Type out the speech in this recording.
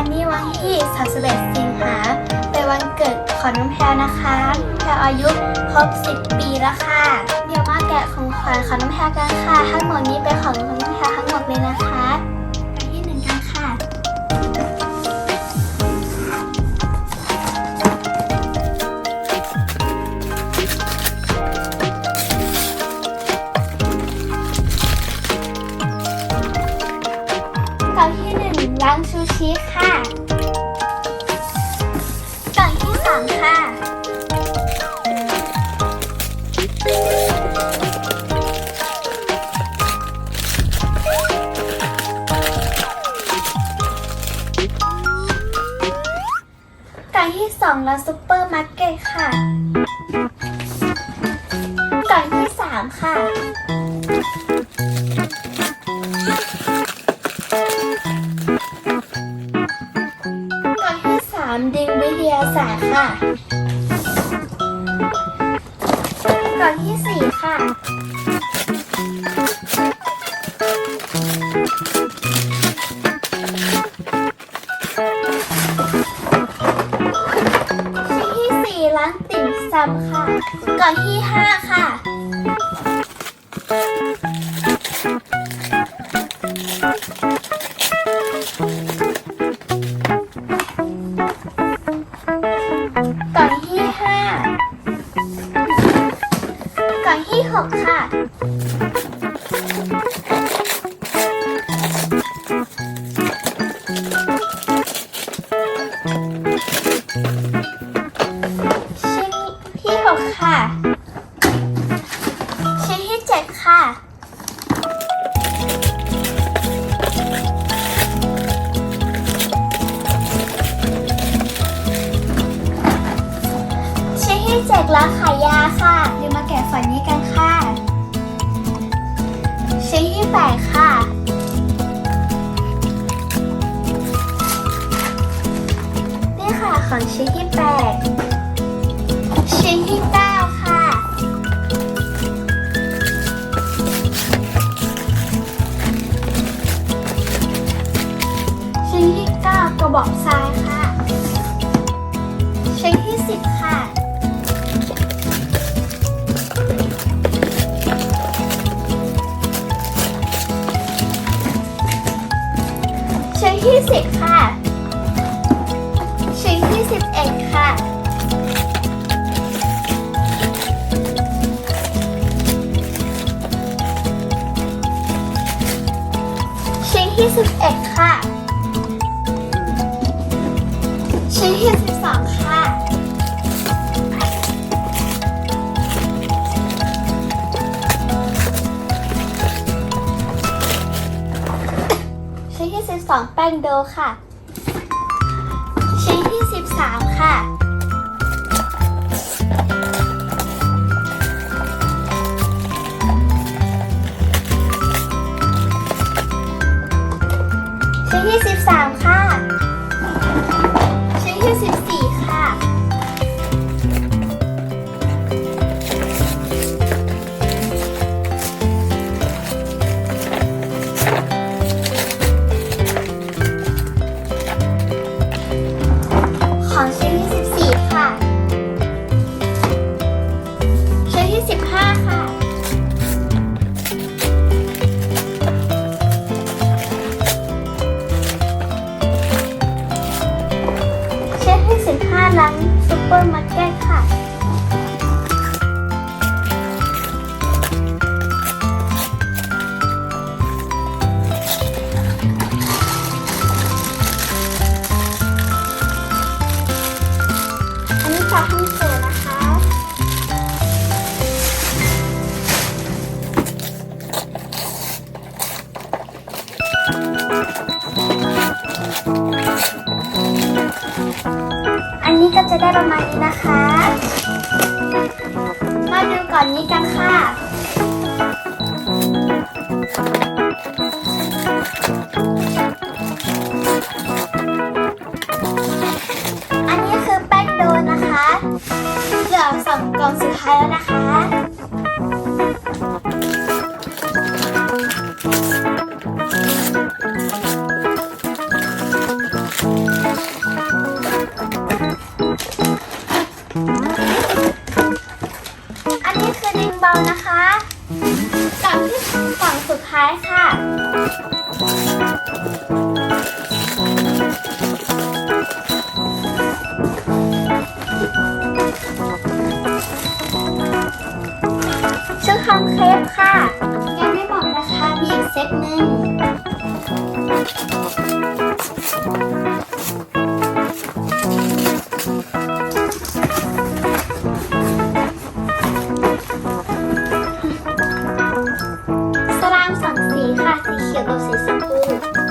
วันนี้วันที่ 31 สิงหา เป็นวันเกิดของน้องแพลนะคะแพลอายุครบ 10 ปีแล้วค่ะ เดี๋ยวมาแกะของขวัญของน้องแพลกันค่ะ ทั้งหมดนี้เป็นของน้องแพลทั้งหมดเลยนะคะ กล่องที่สองแล้วซุปเปอร์มาร์เก็ตค่ะ อนที่สี่ค่ะชิ้นที่สี่ร้านติ่มซำค่ะ ก่อนที่ห้าค่ะ ก่อ องชิ้นที่แปดชิ้นที่เก้าค่ะ ชิ้นที่เก้ากระบอกทรายค่ะ ชิ้นที่สิบค่ะ ชิ้นที่สิบค่ะ ที่สิบเอ็ดค่ะ ชิ้นที่สิบสองค่ะ ชิ้นที่สิบสองแป้งโดค่ะ ชิ้นที่สิบสามค่ะ อันนี้จากห้องเสือนะคะ อันนี้ก็จะได้ประมาณนี้นะคะ มาดูก่อนนี้กันค่ะ แล้นะคะอันนี้คือดินบอลนะคะกล่ที่กล่งสุดท้ายค่ะ สลามสองสีค่ะ สีเขียวกับสีชมพู